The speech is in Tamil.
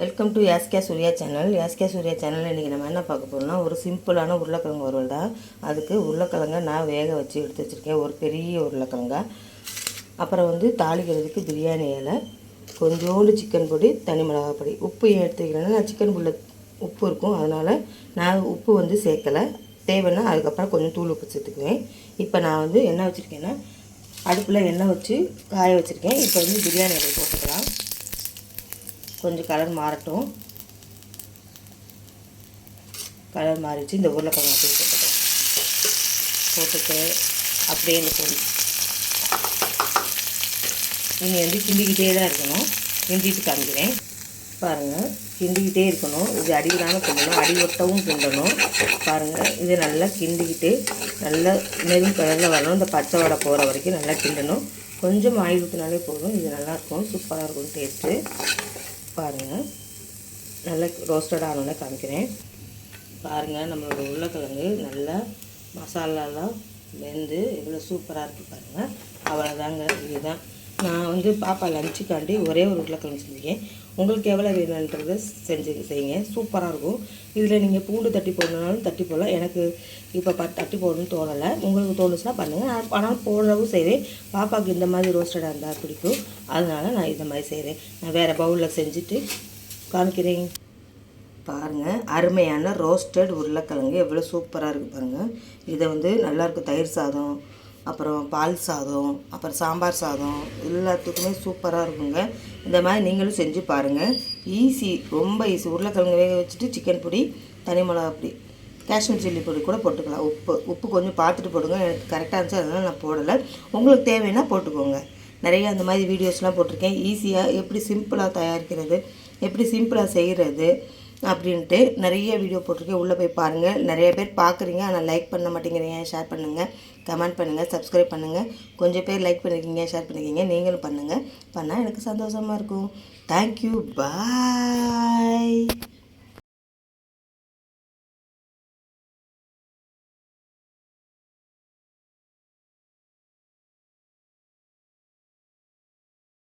Welcome to Yaske Surya channel Yaske Surya channel இன்றைக்கி நம்ம என்ன பார்க்க போகிறோம்னா ஒரு சிம்பிளான உருளைக்கிழங்கு வறுவல் தான். அதுக்கு உருளைக்கிழங்க நான் வேக வச்சு எடுத்து வச்சுருக்கேன். ஒரு பெரிய உருளைக்கிழங்கா. அப்புறம் வந்து தாளிக்கிறதுக்கு பிரியாணி இலை கொஞ்சோண்டு சிக்கன் பொடி தனி மிளகாய் பொடி. உப்பு ஏன் எடுத்துக்கிறேன்னா நான் சிக்கன் புல்ல உப்பு இருக்கும். அதனால் நான் உப்பு வந்து சேர்க்கலை. தேவைன்னா அதுக்கப்புறம் கொஞ்சம் தூள் உப்பு சேர்த்துக்குவேன். இப்போ நான் வந்து என்ன வச்சுருக்கேன்னா அடுப்பில் எண்ணெய் வச்சு காய வச்சுருக்கேன். இப்போ வந்து பிரியாணி இலை போட்டுக்கலாம். கொஞ்சம் கலர் மாறட்டும். கலர் மாறிடுச்சு. இந்த உருளைக்கிழங்கு அப்படியே போட்டுக்கலாம் போட்டுட்டு அப்படியே இந்த பொடி. நீங்கள் வந்து கிண்டிக்கிட்டே தான் இருக்கணும். கிண்டிட்டு காமிக்கிறேன். பாருங்கள் கிண்டிக்கிட்டே இருக்கணும். இது அடி விடாமல் கிண்டணும். அடி ஒட்டவும் கிண்டணும். பாருங்கள் இது நல்லா கிண்டிக்கிட்டு நல்லா நெரும் கலரில் வரணும். இந்த பச்சை வடை போகிற வரைக்கும் நல்லா கிண்டணும். கொஞ்சம் ஆயில் ஊற்றினாலே போதும். இது நல்லாயிருக்கும் சூப்பராக இருக்கும். டேஸ்ட்டு பாருங்கள் நல்லா ரோஸ்டட் ஆனோடனே காமிக்கிறேன். பாருங்கள் நம்மளோட உருளைக்கிழங்கு நல்லா மசாலாலாம் வெந்து எவ்வளோ சூப்பராக இருக்குது பாருங்கள் அவ்வளோதாங்க இதுதான். நான் வந்து பாப்பா லஞ்சுக்காண்டி ஒரே ஒரு உருளைக்கிழங்கு செஞ்சுருக்கேன். உங்களுக்கு எவ்வளோ வேணுன்றத செஞ்சு செய்யுங்க. சூப்பராக இருக்கும். இதில் நீங்கள் பூண்டு தட்டி போடணுனாலும் தட்டி போடலாம். எனக்கு இப்போ ப தட்டி போடணும்னு தோணலை. உங்களுக்கு தோணுச்சுன்னா பண்ணுங்கள் ஆனால் போடுறவும் செய்வேன் பாப்பாவுக்கு இந்த மாதிரி ரோஸ்டடாக இருந்தால் பிடிக்கும். அதனால நான் இந்த மாதிரி செய்கிறேன் நான் வேறு பவுலில் செஞ்சுட்டு காமிக்கிறேன். பாருங்கள் அருமையான ரோஸ்டட் உருளைக்கிழங்கு. எவ்வளோ சூப்பராக இருக்குது பாருங்கள் இதை வந்து நல்லாயிருக்கு தயிர் சாதம் அப்புறம் பால் சாதம் அப்புறம் சாம்பார் சாதம் எல்லாத்துக்குமே சூப்பராக இருக்குங்க. இந்த மாதிரி நீங்களும் செஞ்சு பாருங்கள் ஈஸி ரொம்ப ஈஸி. உருளைக்கிழங்கு வேக வச்சுட்டு சிக்கன் பொடி தனி மிளகா பொடி காஷ்மீர் சில்லி பொடி கூட போட்டுக்கலாம். உப்பு உப்பு கொஞ்சம் பார்த்துட்டு போடுங்க. எனக்கு கரெக்டாக இருந்துச்சு அதனால் நான் போடலை. உங்களுக்கு தேவைன்னா போட்டுக்கோங்க. நிறைய அந்த மாதிரி வீடியோஸ்லாம் போட்டிருக்கேன். ஈஸியாக எப்படி சிம்பிளாக தயாரிக்கிறது எப்படி சிம்பிளாக செய்கிறது அப்படின்ட்டு நிறைய வீடியோ போட்டிருக்கேன். உள்ளே போய் பாருங்கள் நிறைய பேர் பார்க்குறீங்க. ஆனால் லைக் பண்ண மாட்டேங்கிறீங்க. ஷேர் பண்ணுங்கள் கமெண்ட் பண்ணுங்கள் சப்ஸ்கிரைப் பண்ணுங்கள் கொஞ்சம் பேர் லைக் பண்ணியிருக்கீங்க ஷேர் பண்ணியிருக்கீங்க நீங்களும் பண்ணுங்கள் பண்ணால் எனக்கு சந்தோஷமாக இருக்கும். Thank you bye